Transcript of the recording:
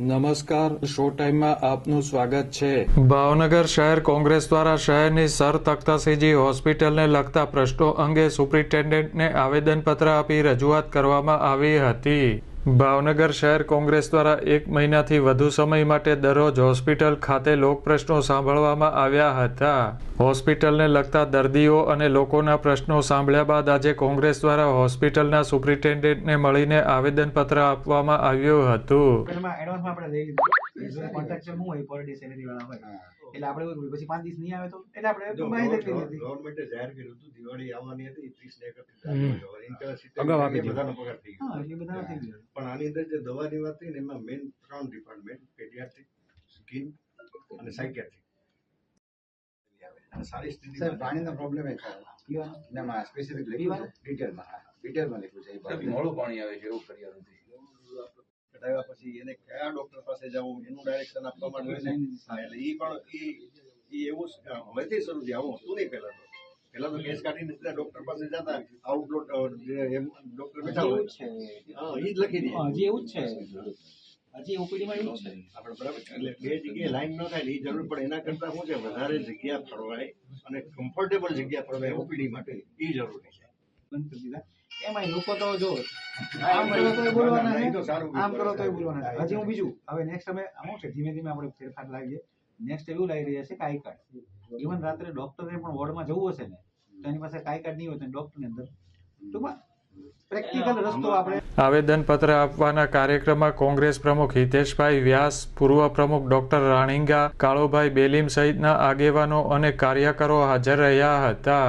નમસ્કાર, શો ટાઈમમાં આપનું સ્વાગત છે. ભાવનગર શહેર કોંગ્રેસ દ્વારા શહેરની સર તખ્તાસીજી હોસ્પિટલને લગતા પ્રશ્નો અંગે સુપ્રિન્ટેન્ડન્ટને આવેદનપત્ર આપી રજૂઆત કરવામાં આવી હતી. ભાવનગર શહેર કોંગ્રેસ દ્વારા એક મહિનાથી વધુ સમય માટે દરરોજ હોસ્પિટલ ખાતે લોકપ્રશ્નો સાંભળવામાં આવ્યા હતા. હોસ્પિટલને લગતા દર્દીઓ અને લોકોના પ્રશ્નો સાંભળ્યા બાદ આજે કોંગ્રેસ દ્વારા હોસ્પિટલના સુપ્રિન્ટેન્ડન્ટને મળીને આવેદનપત્ર આપવામાં આવ્યું હતું. પેલામાં એડવાન્સમાં આપણે લઈ લીધું કોન્ટ્રાક્ચર શું હોય પર ડે સેલેરી વાળા હોય. એટલે આપણે પછી પાંચ દિવસ નહીં આવે તો? એટલે આપણે માહિતી કરી દીધી ગવર્મેન્ટે જાહેર કર્યું હતું દિવાળી આવવાની હતી ત્રીસ ને એકત્રીસ હમ. તારીખે. ઇન્ટરનેટ સિસ્ટમ અગાઉ આપી બધાનો પગાર થઈ ગયો. હા બધા થઈ ગયું. પણ આની અંદર જે દવાની વાત થઈ ને એમાં મેઇન ત્રણ ડિપાર્ટમેન્ટ પેડિયાટ્રિક સ્કિન અને સાયકિયાટ્રિક સારી સ્થિતિ સ્થિતિમાં પાણીનો પ્રોબ્લેમ એ થાય એનામાં સ્પેસિફિક લખ્યું છે. ડિટેલમાં ડિટેલમાં લખ્યું છે. મોડું પાણી આવે છે એવું કરી કઢાવ્યા પછી એને કયા ડોક્ટર પાસે જવું એનું ડાયરેક્શન આપવા હા, એટલે એ પણ ઈ ઈ એવું જ, હવેથી શરૂ થયું. આવું હતું નહીં પહેલાં તો. પેલા તો કેસ કાઢીને સીધા ડોક્ટર પાસે જતા આઉટલોટ ડોક્ટર બેઠા હોય. છે. હા ઈ જ લખી દે. હજી એવું જ છે. હજી ઓપીડીમાં એવું છે. આપણે બરાબર એટલે બે જગ્યાએ લાઈન ન થાય એ જરૂર પડે. એના કરતા શું છે? વધારે જગ્યા ફરવાય અને કમ્ફર્ટેબલ જગ્યા ફરવાય ઓપીડી માટે એ જરૂરી છે. બંધ કરી દીધા. એમાં લોકો તો જો આમ કરો તો બોલવાના ના, છે. એ તો સારું આમ કરો તો બોલવાના હજી હું બીજું હવે નેક્સ્ટ અમે આમ છે? ધીમે ધીમે આપણે ફેરફાર લાવીએ. નેક્સ્ટ એવું લાવી રહ્યા છે કાઈ કાર્ડ ઇવન રાત્રે ડોક્ટરને પણ વોર્ડમાં જવું હશે ને તો એની પાસે કાઈ કાર્ડ નહીં હોય તો ડોક્ટરની અંદર. ટૂંકમાં આવેદન પત્ર આવેદનપત્ર આપવાના કાર્યક્રમમાં કોંગ્રેસ પ્રમુખ હિતેશભાઈ વ્યાસ પૂર્વ પ્રમુખ ડોક્ટર રાણીંગા કાળુભાઈ બેલીમ સહિતના આગેવાનો અને કાર્યકરો હાજર રહ્યા હતા.